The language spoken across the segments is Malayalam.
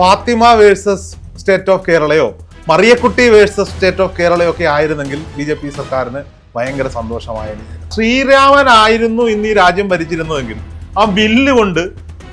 ഫാത്തിമ വേഴ്സസ് സ്റ്റേറ്റ് ഓഫ് കേരളയോ മറിയക്കുട്ടി വേഴ്സസ് സ്റ്റേറ്റ് ഓഫ് കേരളയോ ഒക്കെ ആയിരുന്നെങ്കിൽ ബി ജെ പി സർക്കാരിന് ഭയങ്കര സന്തോഷമായേനെ ശ്രീരാമനായിരുന്നു ഇന്ന് ഈ രാജ്യം ഭരിച്ചിരുന്നതെങ്കിൽ ആ ബില്ല് കൊണ്ട്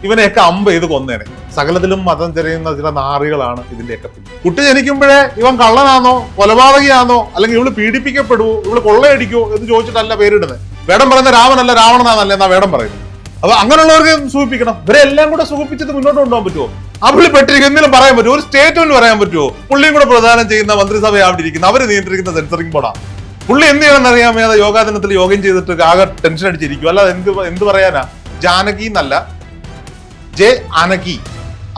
ഇവനെയൊക്കെ അമ്പ് ചെയ്ത് കൊന്നേനെ. സകലത്തിലും മതം ചെറിയുന്ന ചില നാറികളാണ് ഇതിന്റെയൊക്കെ പിന്നിൽ. കുട്ടി ജനിക്കുമ്പോഴേ ഇവൻ കള്ളനാണോ കൊലപാതകയാണോ അല്ലെങ്കിൽ ഇവൾ പീഡിപ്പിക്കപ്പെടുവോ ഇവൾ കൊള്ളയടിക്കുവോ എന്ന് ചോദിച്ചിട്ടല്ല പേരിടുന്നത്. വേടം പറയുന്ന രാവണല്ല രാവണനാന്നല്ല എന്നാ വേടം പറയുന്നത്. അപ്പൊ അങ്ങനെയുള്ളവർക്ക് സൂചിപ്പിക്കണം. ഇവരെല്ലാം കൂടെ സുഖിപ്പിച്ചത് മുന്നോട്ട് കൊണ്ടുപോകാൻ പറ്റുമോ? ആ പുള്ളി പെട്ടിരിക്കും പറയാൻ പറ്റുമോ? ഒരു സ്റ്റേറ്റ്മെന്റ് പറയാൻ പറ്റുമോ? പുള്ളിയും കൂടെ പ്രധാനം ചെയ്യുന്ന മന്ത്രിസഭ അവിടെ ഇരിക്കുന്നത് അവർ നിയന്ത്രിക്കുന്ന സെൻസറിംഗ് ബോർഡാണ് പുള്ളി എന്ത് ചെയ്യണമെന്ന് അറിയാൻ വയ്യാതെ യോഗാ ദിനത്തിൽ യോഗം ചെയ്തിട്ട് ആകെ ടെൻഷൻ അടിച്ചിരിക്കും അല്ലാതെ എന്ത് എന്ത് പറയാനാ? ജാനകി എന്നല്ല. ജെ അനകി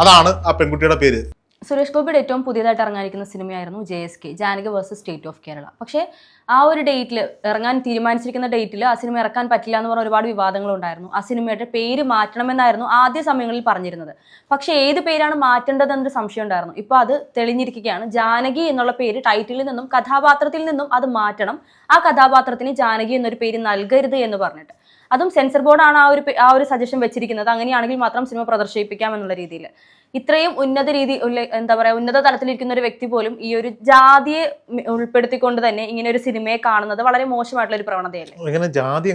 അതാണ് ആ പെൺകുട്ടിയുടെ പേര്. സുരേഷ് ഗോപിയുടെ ഏറ്റവും പുതിയതായിട്ട് ഇറങ്ങാനിരിക്കുന്ന സിനിമയായിരുന്നു J S K Janaki versus state of Kerala. പക്ഷേ ആ ഒരു ഡേറ്റിൽ ഇറങ്ങാൻ തീരുമാനിച്ചിരിക്കുന്ന ഡേറ്റിൽ ആ സിനിമ ഇറക്കാൻ പറ്റില്ല എന്ന് പറഞ്ഞ ഒരുപാട് വിവാദങ്ങളുണ്ടായിരുന്നു. ആ സിനിമയുടെ പേര് മാറ്റണമെന്നായിരുന്നു ആദ്യ സമയങ്ങളിൽ പറഞ്ഞിരുന്നത്. പക്ഷേ ഏത് പേരാണ് മാറ്റേണ്ടതെന്നൊരു സംശയം ഉണ്ടായിരുന്നു. ഇപ്പോൾ അത് തെളിഞ്ഞിരിക്കുകയാണ്. ജാനകി എന്നുള്ള പേര് ടൈറ്റിലിൽ നിന്നും കഥാപാത്രത്തിൽ നിന്നും അത് മാറ്റണം. ആ കഥാപാത്രത്തിന് ജാനകി എന്നൊരു പേര് നൽകരുത് എന്ന് പറഞ്ഞിട്ട്. അതും സെൻസർ ബോർഡാണ് ആ ഒരു ആ ഒരു സജഷൻ വെച്ചിരിക്കുന്നത്. അങ്ങനെയാണെങ്കിൽ മാത്രം സിനിമ പ്രദർശിപ്പിക്കാം എന്നുള്ള രീതിയിൽ ഇത്രയും ഉന്നത രീതി എന്താ പറയുക ഉന്നത തലത്തിലിരിക്കുന്ന ഒരു വ്യക്തി പോലും ഈ ഒരു ജാതിയെ ഉൾപ്പെടുത്തിക്കൊണ്ട് തന്നെ ഇങ്ങനെ ഒരു സിനിമയെ കാണുന്നത് വളരെ മോശമായിട്ടുള്ള ഒരു പ്രവണതയല്ലേ? ജാതി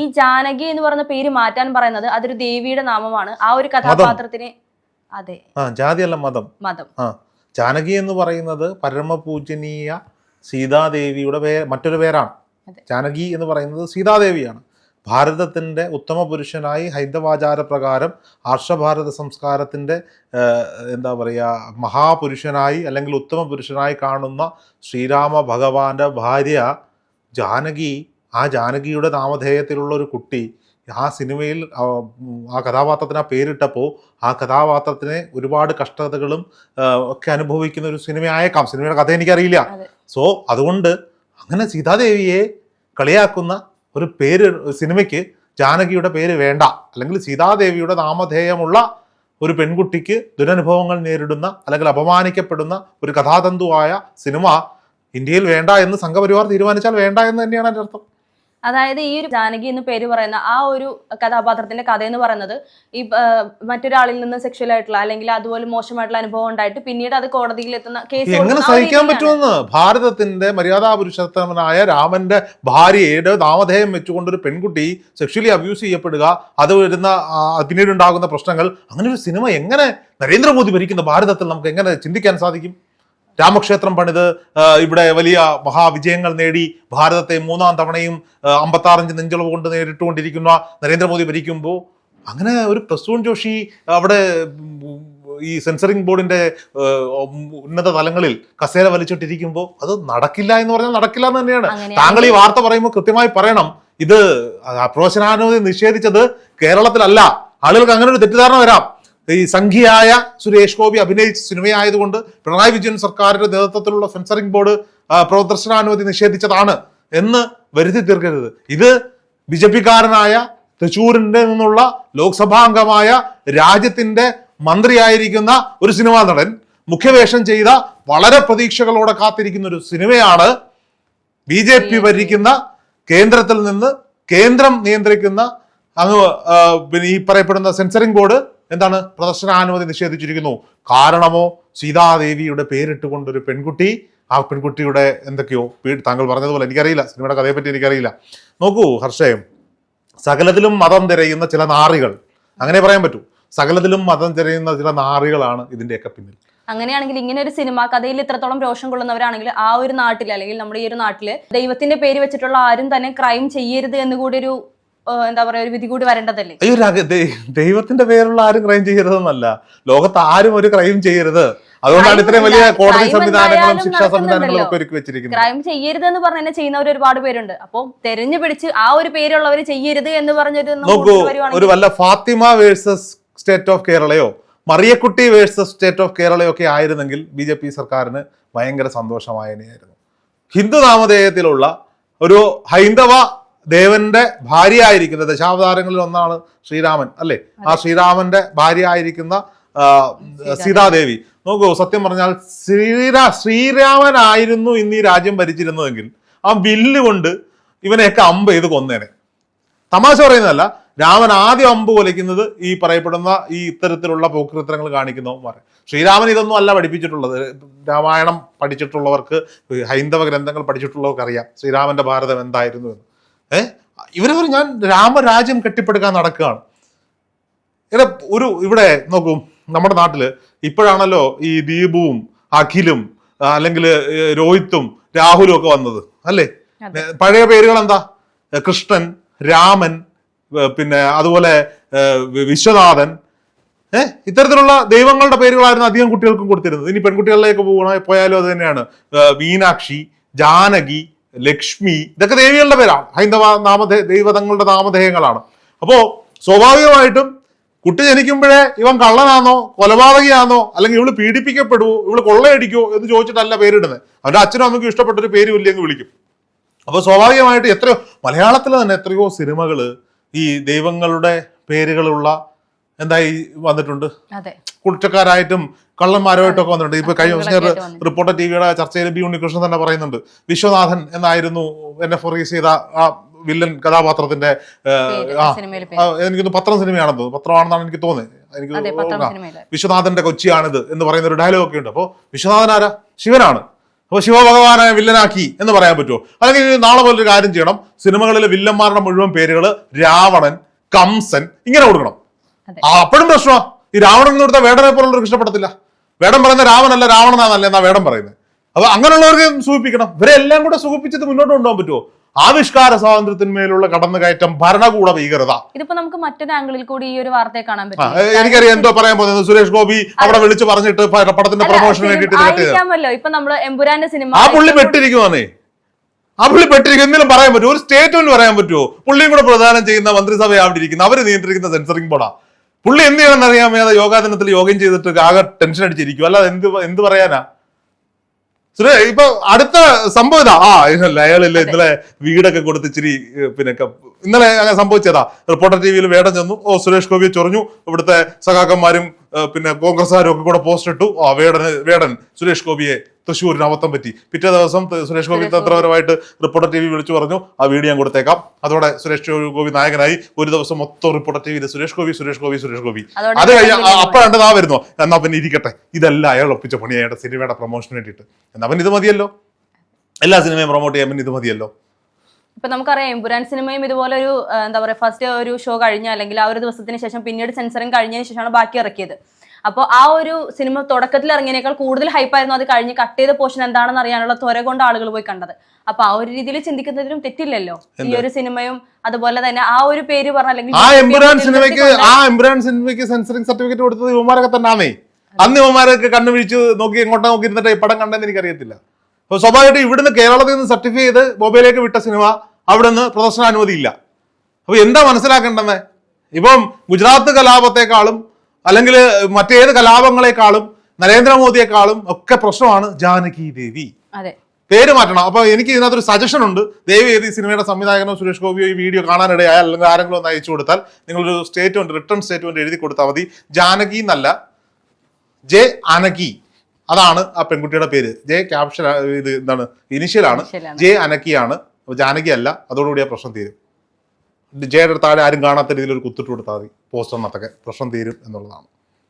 ഈ ജാനകി എന്ന് പറഞ്ഞ പേര് മാറ്റാൻ പറയുന്നത് അതൊരു ദേവിയുടെ നാമമാണ്. ആ ഒരു കഥാപാത്രത്തിന് അതെ. ആ ജാതി അല്ല മതം. മതം. ആ ജാനകി എന്ന് പറയുന്നത് പരമപൂജനീയ സീതാദേവിയുടെ പേര് മറ്റൊരു പേരാണ്. ജാനകി എന്ന് പറയുന്നത് സീതാദേവിയാണ്. ഭാരതത്തിന്റെ ഉത്തമ പുരുഷനായി ഹൈന്ദവാചാര പ്രകാരം ആർഷഭാരത സംസ്കാരത്തിന്റെ എന്താ പറയുക മഹാപുരുഷനായി അല്ലെങ്കിൽ ഉത്തമ പുരുഷനായി കാണുന്ന ശ്രീരാമ ഭഗവാന്റെ ഭാര്യ ജാനകി ആ ജാനകിയുടെ നാമധേയത്തിലുള്ള ഒരു കുട്ടി ആ സിനിമയിൽ ആ, കഥാപാത്രത്തിന് ആ പേരിട്ടപ്പോൾ ആ കഥാപാത്രത്തിന് ഒരുപാട് കഷ്ടതകളും ഒക്കെ അനുഭവിക്കുന്ന ഒരു സിനിമയായേക്കാം സിനിമയുടെ കഥ എനിക്കറിയില്ല. സോ അതുകൊണ്ട് അങ്ങനെ സീതാദേവിയെ കളിയാക്കുന്ന ഒരു പേര് സിനിമയ്ക്ക് ജാനകിയുടെ പേര് വേണ്ട. അല്ലെങ്കിൽ സീതാദേവിയുടെ നാമധേയമുള്ള ഒരു പെൺകുട്ടിക്ക് ദുരനുഭവങ്ങൾ നേരിടുന്ന അല്ലെങ്കിൽ അപമാനിക്കപ്പെടുന്ന ഒരു കഥാതന്തുവായ സിനിമ ഇന്ത്യയിൽ വേണ്ട എന്ന് സംഘപരിവാർ തീരുമാനിച്ചാൽ വേണ്ട എന്ന് തന്നെയാണ് അതിന്റെ അർത്ഥം. അതായത് ഈ ഒരു ജാനകി എന്ന് പേര് പറയുന്ന ആ ഒരു കഥാപാത്രത്തിന്റെ കഥ എന്ന് പറയുന്നത് ഈ മറ്റൊരാളിൽ നിന്ന് സെക്ഷൽ ആയിട്ടുള്ള അല്ലെങ്കിൽ അതുപോലെ മോശമായിട്ടുള്ള അനുഭവം ഉണ്ടായിട്ട് പിന്നീട് അത് കോടതിയിൽ എത്തുന്ന കേസ് എങ്ങനെ സഹിക്കാൻ പറ്റുമെന്ന്? ഭാരതത്തിന്റെ മര്യാദാ പുരുഷോത്തമനായ രാമന്റെ ഭാര്യയുടെ നാമധേയം വെച്ചുകൊണ്ട് ഒരു പെൺകുട്ടി സെക്ഷലി അബ്യൂസ് ചെയ്യപ്പെടുക അത് വരുന്ന പിന്നീട് ഉണ്ടാകുന്ന പ്രശ്നങ്ങൾ അങ്ങനെ ഒരു സിനിമ എങ്ങനെ നരേന്ദ്രമോദി ഭരിക്കുന്ന ഭാരതത്തിൽ നമുക്ക് എങ്ങനെ ചിന്തിക്കാൻ സാധിക്കും? രാമക്ഷേത്രം പണിത് ഇവിടെ വലിയ മഹാവിജയങ്ങൾ നേടി ഭാരതത്തെ മൂന്നാം തവണയും അമ്പത്താറഞ്ച് നെഞ്ചളവ് കൊണ്ട് നേരിട്ടുകൊണ്ടിരിക്കുന്ന നരേന്ദ്രമോദി ഭരിക്കുമ്പോൾ അങ്ങനെ ഒരു പ്രസൂൺ ജോഷി അവിടെ ഈ സെൻസറിങ് ബോർഡിന്റെ ഉന്നത തലങ്ങളിൽ കസേര വലിച്ചിട്ടിരിക്കുമ്പോൾ അത് നടക്കില്ല എന്ന് പറഞ്ഞാൽ നടക്കില്ല എന്ന് തന്നെയാണ്. താങ്കൾ ഈ വാർത്ത പറയുമ്പോൾ കൃത്യമായി പറയണം. ഇത് പ്രവേശനാനുമതി നിഷേധിച്ചത് കേരളത്തിലല്ല. ആളുകൾക്ക് അങ്ങനെ ഒരു തെറ്റിദ്ധാരണ വരാം. ഈ സംഖ്യയായ സുരേഷ് ഗോപി അഭിനയിച്ച സിനിമയായതുകൊണ്ട് പിണറായി വിജയൻ സർക്കാരിന്റെ നേതൃത്വത്തിലുള്ള സെൻസറിംഗ് ബോർഡ് പ്രദർശനാനുമതി നിഷേധിച്ചതാണ് എന്ന് വരുത്തി തീർക്കരുത്. ഇത് ബി ജെ പിക്കാരനായ തൃശൂരിന്റെ നിന്നുള്ള ലോക്സഭാംഗമായ രാജ്യത്തിന്റെ മന്ത്രിയായിരിക്കുന്ന ഒരു സിനിമാ നടൻ മുഖ്യവേഷം ചെയ്ത വളരെ പ്രതീക്ഷകളോടെ കാത്തിരിക്കുന്ന ഒരു സിനിമയാണ് ബി ജെ പി ഭരിക്കുന്ന കേന്ദ്രത്തിൽ നിന്ന് കേന്ദ്രം നിയന്ത്രിക്കുന്ന അങ്ങ് ഈ പറയപ്പെടുന്ന സെൻസറിംഗ് ബോർഡ് എന്താണ്? പ്രദർശനാനുമതി നിഷേധിച്ചിരിക്കുന്നു. കാരണമോ? സീതാദേവിയുടെ പേരിട്ടുകൊണ്ട് ഒരു പെൺകുട്ടി ആ പെൺകുട്ടിയുടെ എന്തൊക്കെയോ താങ്കൾ പറഞ്ഞതുപോലെ എനിക്കറിയില്ല സിനിമയുടെ കഥയെ പറ്റി എനിക്കറിയില്ല. നോക്കൂ ഹർഷയം സകലത്തിലും മതം തിരയുന്ന ചില നാറികൾ. അങ്ങനെ പറയാൻ പറ്റൂ. സകലത്തിലും മതം തിരയുന്ന ചില നാറികളാണ് ഇതിന്റെയൊക്കെ പിന്നിൽ. അങ്ങനെയാണെങ്കിൽ ഇങ്ങനെ ഒരു സിനിമ കഥയിൽ ഇത്രത്തോളം രോഷം കൊള്ളുന്നവരാണെങ്കിൽ ആ ഒരു നാട്ടിൽ അല്ലെങ്കിൽ നമ്മുടെ ഈ ഒരു നാട്ടിൽ ദൈവത്തിന്റെ പേര് വെച്ചിട്ടുള്ള ആരും തന്നെ ക്രൈം ചെയ്യരുത് എന്ന് കൂടി ഒരു എന്താ പറയാ ഒരു വിധി കൂടി വരേണ്ടതല്ലേ? അയ്യോ ദൈവത്തിന്റെ പേരുള്ള ആരും ക്രൈം ചെയ്യരുതെന്നല്ല. ലോകത്ത് ആരും ഒരു ക്രൈം ചെയ്യരുത്. അതുകൊണ്ടാണ് ഇത്രയും വലിയ കോടതി സംവിധാനങ്ങളും ശിക്ഷാ സംവിധാനങ്ങളും ഒക്കെ ഒരുക്കി വെച്ചിരിക്കുന്നത് ക്രൈം ചെയ്യരുത് എന്ന് പറഞ്ഞ ചെയ്യുന്നവർ ഒരുപാട് പേരുണ്ട്. അപ്പോൾ തെരഞ്ഞു പിടിച്ച് ആ ഒരു പേരുള്ളവർ ചെയ്യരുത് എന്ന് പറഞ്ഞൊരു നോക്കൂ ഒരു വല്ല ഫാത്തിമ വേഴ്സസ് സ്റ്റേറ്റ് ഓഫ് കേരളയോ മറിയക്കുട്ടി വേഴ്സസ് സ്റ്റേറ്റ് ഓഫ് കേരളയോ ഒക്കെ ആയിരുന്നെങ്കിൽ ബി ജെ പി സർക്കാരിന് ഭയങ്കര സന്തോഷമായനെയായിരുന്നു. ഹിന്ദു നാമധേയത്തിലുള്ള ഒരു ഹൈന്ദവ ദേവന്റെ ഭാര്യ ആയിരിക്കുന്ന ദശാവതാരങ്ങളിൽ ഒന്നാണ് ശ്രീരാമൻ അല്ലേ? ആ ശ്രീരാമന്റെ ഭാര്യ ആയിരിക്കുന്ന സീതാദേവി. നോക്കൂ സത്യം പറഞ്ഞാൽ ശ്രീരാ ശ്രീരാമനായിരുന്നു ഇന്ന് ഈ രാജ്യം ഭരിച്ചിരുന്നതെങ്കിൽ ആ ബില്ല് കൊണ്ട് ഇവനെയൊക്കെ അമ്പ് ചെയ്ത് കൊന്നേനെ. തമാശ പറയുന്നതല്ല രാമൻ ആദ്യം അമ്പ് കൊലയ്ക്കുന്നത് ഈ പറയപ്പെടുന്ന ഈ ഇത്തരത്തിലുള്ള പോക്കൃത്തരങ്ങൾ കാണിക്കുന്നവന്മാർ ശ്രീരാമൻ ഇതൊന്നും അല്ല പഠിപ്പിച്ചിട്ടുള്ളത്. രാമായണം പഠിച്ചിട്ടുള്ളവർക്ക് ഹൈന്ദവ ഗ്രന്ഥങ്ങൾ പഠിച്ചിട്ടുള്ളവർക്ക് അറിയാം ശ്രീരാമന്റെ ഭാരതം എന്തായിരുന്നു എന്ന്. ഏഹ് ഇവരവർ ഞാൻ രാമരാജ്യം കെട്ടിപ്പടുക്കാൻ നടക്കുകയാണ്. ഇവിടെ ഒരു ഇവിടെ നോക്കൂ നമ്മുടെ നാട്ടിൽ ഇപ്പോഴാണല്ലോ ഈ ദീപുവും അഖിലും അല്ലെങ്കിൽ രോഹിത്തും രാഹുലും ഒക്കെ വന്നത് അല്ലേ? പഴയ പേരുകൾ എന്താ കൃഷ്ണൻ രാമൻ പിന്നെ അതുപോലെ ഏ, വിശ്വനാഥൻ. ഏഹ് ഇത്തരത്തിലുള്ള ദൈവങ്ങളുടെ പേരുകളായിരുന്നു അധികം കുട്ടികൾക്കും കൊടുത്തിരുന്നത്. ഇനി പെൺകുട്ടികളിലേക്ക് പോകണ പോയാലും അത് തന്നെയാണ്. മീനാക്ഷി ജാനകി ലക്ഷ്മി ഇതൊക്കെ ദേവികളുടെ പേരാണ്. ഹൈന്ദവ നാമധേ ദൈവതങ്ങളുടെ നാമധേയങ്ങളാണ്. അപ്പോ സ്വാഭാവികമായിട്ടും കുട്ടി ജനിക്കുമ്പോഴേ ഇവൻ കള്ളനാണോ കൊലപാതകയാണോ അല്ലെങ്കിൽ ഇവൾ പീഡിപ്പിക്കപ്പെടുവോ ഇവൾ കൊള്ളയടിക്കോ എന്ന് ചോദിച്ചിട്ടല്ല പേരിടുന്നത് അവന്റെ അച്ഛനും അമ്മയ്ക്കും ഇഷ്ടപ്പെട്ട ഒരു പേര് ഇല്ലെങ്കിൽ വിളിക്കും. അപ്പോൾ സ്വാഭാവികമായിട്ട് എത്രയോ മലയാളത്തിൽ തന്നെ എത്രയോ സിനിമകൾ ഈ ദൈവങ്ങളുടെ പേരുകളുള്ള എന്തായി വന്നിട്ടുണ്ട്? കുറ്റക്കാരായിട്ടും കള്ളന്മാരുമായിട്ടും ഒക്കെ വന്നിട്ടുണ്ട്. ഇപ്പൊ കഴിഞ്ഞ ദിവസം കഥകളൊക്കെ ടി വിയുടെ റിപ്പോർട്ടർ ടിവിയുടെ ചർച്ചയിൽ ബി ഉണ്ണികൃഷ്ണൻ തന്നെ പറയുന്നുണ്ട്. വിശ്വനാഥൻ എന്നായിരുന്നു എന്നെ ഫോറീസ് ചെയ്ത ആ വില്ലൻ കഥാപാത്രത്തിന്റെ എനിക്കൊന്ന് പത്രം സിനിമയാണെന്ന് പത്രമാണെന്നാണ് എനിക്ക് തോന്നുന്നത് എനിക്ക്. വിശ്വനാഥന്റെ കൊച്ചിയാണിത് എന്ന് പറയുന്ന ഒരു ഡയലോഗ് ഒക്കെ ഉണ്ട്. അപ്പോൾ വിശ്വനാഥൻ ആരാ? ശിവനാണ്. അപ്പോൾ ശിവഭഗവാനെ വില്ലനാക്കി എന്ന് പറയാൻ പറ്റുമോ? അല്ലെങ്കിൽ നാളെ പോലൊരു കാര്യം ചെയ്യണം. സിനിമകളിലെ വില്ലന്മാരുടെ മുഴുവൻ പേരുകൾ രാവണൻ കംസൻ ഇങ്ങനെ കൊടുക്കണം. അപ്പോഴും പ്രശ്നമാ. ഈ രാവണൻ എന്ന് കൊടുത്താൽ വേടനെ പോലുള്ളവർക്ക് ഇഷ്ടപ്പെടത്തില്ല. വേടം പറയുന്ന രാവണല്ല രാവണനാന്നല്ല എന്നാ വേടം പറയുന്നത് അപ്പൊ അങ്ങനെയുള്ളവർക്ക് സൂചിപ്പിക്കണം ഇവരെ എല്ലാം കൂടെ സുഖിപ്പിച്ചിട്ട് മുന്നോട്ട് കൊണ്ടുപോകാൻ പറ്റുമോ ആവിഷ്കാര സ്വാതന്ത്ര്യത്തിന്മേലുള്ള കടന്നുകയറ്റം ഭരണകൂട ഭീകരത. ഇതിപ്പോ നമുക്ക് മറ്റൊരു ആംഗിളിൽ കൂടി ഈ ഒരു വാർത്തയെ കാണാൻ പറ്റും. എനിക്കറിയാം എന്തോ പറയാൻ പോകുന്നത്. സുരേഷ് ഗോപി അവിടെ വിളിച്ചു പറഞ്ഞിട്ട് പടത്തിന്റെ പ്രൊമോഷന് ചെയ്തത്. ഇപ്പൊ നമ്മൾ എമ്പുരാന്റെ സിനിമ ആ പുള്ളി പെട്ടിരിക്കുവാന്നേ. ആ പുള്ളി പെട്ടിരിക്കും എന്തെങ്കിലും പറയാൻ പറ്റുമോ ഒരു സ്റ്റേറ്റ്മെന്റ് പറയാൻ പറ്റുമോ പുള്ളിയും കൂടെ പ്രധാനം ചെയ്യുന്ന മന്ത്രിസഭ അവിടെ ഇരിക്കുന്ന. അവർ നിയന്ത്രിക്കുന്ന സെൻസറിംഗ് ബോർഡാ പുള്ളി എന്ത് ചെയ്യണമെന്ന് അറിയാൻ മേലെ യോഗാ ദിനത്തിൽ യോഗം ചെയ്തിട്ട് ആകെ ടെൻഷൻ അടിച്ചിരിക്കും. അല്ലാതെ എന്ത് എന്ത് പറയാനാ? ഇപ്പൊ അടുത്ത സംഭവം ഇതാ. ആ അയാളില്ലേ ഇന്നലെ വീടൊക്കെ കൊടുത്ത് ഇച്ചിരി പിന്നെ ഇന്നലെ അങ്ങനെ സംഭവിച്ചതാ. റിപ്പോർട്ടർ ടി വിയിൽ വേടം ചെന്നു. ഓ സുരേഷ് ഗോപിയെ ചൊറിഞ്ഞു. ഇവിടുത്തെ സഖാക്കന്മാരും പിന്നെ കോൺഗ്രസ്സുകാരും ഒക്കെ കൂടെ പോസ്റ്റ് ഇട്ടു. ആ വേടന് വേടൻ സുരേഷ് ഗോപിയെ തൃശ്ശൂരിന് അബദ്ധം പറ്റി. പിറ്റേ ദിവസം സുരേഷ് ഗോപി തന്ത്രപരമായിട്ട് റിപ്പോർട്ടർ ടി വി വിളിച്ചു പറഞ്ഞു ആ വീഡിയോ ഞാൻ കൊടുത്തേക്കാം. അതോടെ സുരേഷ് ഗോപി നായകനായി ഒരു ദിവസം മൊത്തം റിപ്പോർട്ടർ ടി വിയിൽ സുരേഷ് ഗോപി സുരേഷ് ഗോപി സുരേഷ് ഗോപി. അത് കഴിഞ്ഞ അപ്പോഴാണ് ആ നാ വരുന്നു എന്നാ പിന്നെ ഇരിക്കട്ടെ. ഇതല്ല അയാൾ ഒപ്പിച്ച പണി അയാളുടെ സിനിമയുടെ പ്രൊമോഷന് വേണ്ടിയിട്ട്. എന്നാ പിന്നെ ഇത് മതിയല്ലോ. എല്ലാ സിനിമയും പ്രൊമോട്ട് ചെയ്യാൻ പിന്നെ ഇത് മതിയല്ലോ. ഇപ്പൊ നമുക്കറിയാം എമ്പുരാൻ സിനിമയും ഇതുപോലെ ഒരു എന്താ പറയാ ഫസ്റ്റ് ഒരു ഷോ കഴിഞ്ഞ അല്ലെങ്കിൽ ആ ഒരു ദിവസത്തിന് ശേഷം പിന്നീട് സെൻസറിങ് കഴിഞ്ഞതിന് ശേഷമാണ് ബാക്കി ഇറക്കിയത്. അപ്പോൾ ആ ഒരു സിനിമ തുടക്കത്തിൽ ഇറങ്ങിയതിനേക്കാൾ കൂടുതൽ ഹൈപ്പായിരുന്നു അത് കഴിഞ്ഞ് കട്ട് ചെയ്ത പോർഷൻ എന്താണെന്ന് അറിയാനുള്ള ത്വര കൊണ്ട് ആളുകൾ പോയി കണ്ടത്. അപ്പൊ ആ ഒരു രീതിയിൽ ചിന്തിക്കുന്നതിനും തെറ്റില്ലല്ലോ? ഈ ഒരു സിനിമയും അതുപോലെ തന്നെ ആ ഒരു പേര് പറഞ്ഞ അല്ലെങ്കിൽ ആ എംബുരാൻ സിനിമയ്ക്ക് ആ എംബുരാൻ സിനിമയ്ക്ക് സെൻസറിംഗ് സർട്ടിഫിക്കറ്റ് കൊടുത്തത് ഇവന്മാരൊക്കെ തന്നെയാണേ അന്ന് ഇവന്മാരൊക്കെ കണ്ണു നോക്കി എങ്ങോട്ടാ നോക്കി ഇരുന്നിട്ട് ഈ പടം കണ്ടെന്ന് എനിക്കറിയത്തില്ല. അപ്പൊ സ്വാഭാവികമായിട്ട് ഇവിടുന്ന് കേരളത്തിൽ നിന്ന് സർട്ടിഫൈ ചെയ്ത് മൊബൈലിലേക്ക് വിട്ട സിനിമ അവിടെ നിന്ന് പ്രദർശനാനുമതി ഇല്ല അപ്പൊ എന്താ മനസ്സിലാക്കേണ്ടത്? ഇപ്പം ഗുജറാത്ത് കലാപത്തെക്കാളും അല്ലെങ്കിൽ മറ്റേത് കലാപങ്ങളെക്കാളും നരേന്ദ്രമോദിയെക്കാളും ഒക്കെ പ്രശ്നമാണ് ജാനകി ദേവി. അതെ. പേര് മാറ്റണം. അപ്പൊ എനിക്ക് ഇതിനകത്തൊരു സജഷൻ ഉണ്ട്. ദേവി ഏത് ഈ സിനിമയുടെ സംവിധായകനോ സുരേഷ് ഗോപിയോ ഈ വീഡിയോ കാണാനിടയായാൽ അല്ലെങ്കിൽ ആരെങ്കിലും ഒന്ന് അയച്ചു കൊടുത്താൽ നിങ്ങളൊരു സ്റ്റേറ്റ്മെന്റ് റിട്ടേൺ സ്റ്റേറ്റ്മെന്റ് എഴുതി കൊടുത്താൽ മതി. ജാനകി എന്നല്ല. ജെ അനകി. അതാണ് ആ പെൺകുട്ടിയുടെ പേര്. ജെ ക്യാപ്ഷൻ ഇത് എന്താണ്? ഇനിഷ്യലാണ്. ജെ അനക്കിയാണ് ജാനകി അല്ല അതോടുകൂടി ആ പ്രശ്നം തീരും. ജയുടെ താഴെ ആരും കാണാത്ത രീതിയിൽ ഒരു കുത്തിട്ട് കൊടുത്താൽ മതി. പോസ്റ്ററിനകത്തൊക്കെ പ്രശ്നം തീരും എന്നുള്ളതാണ്.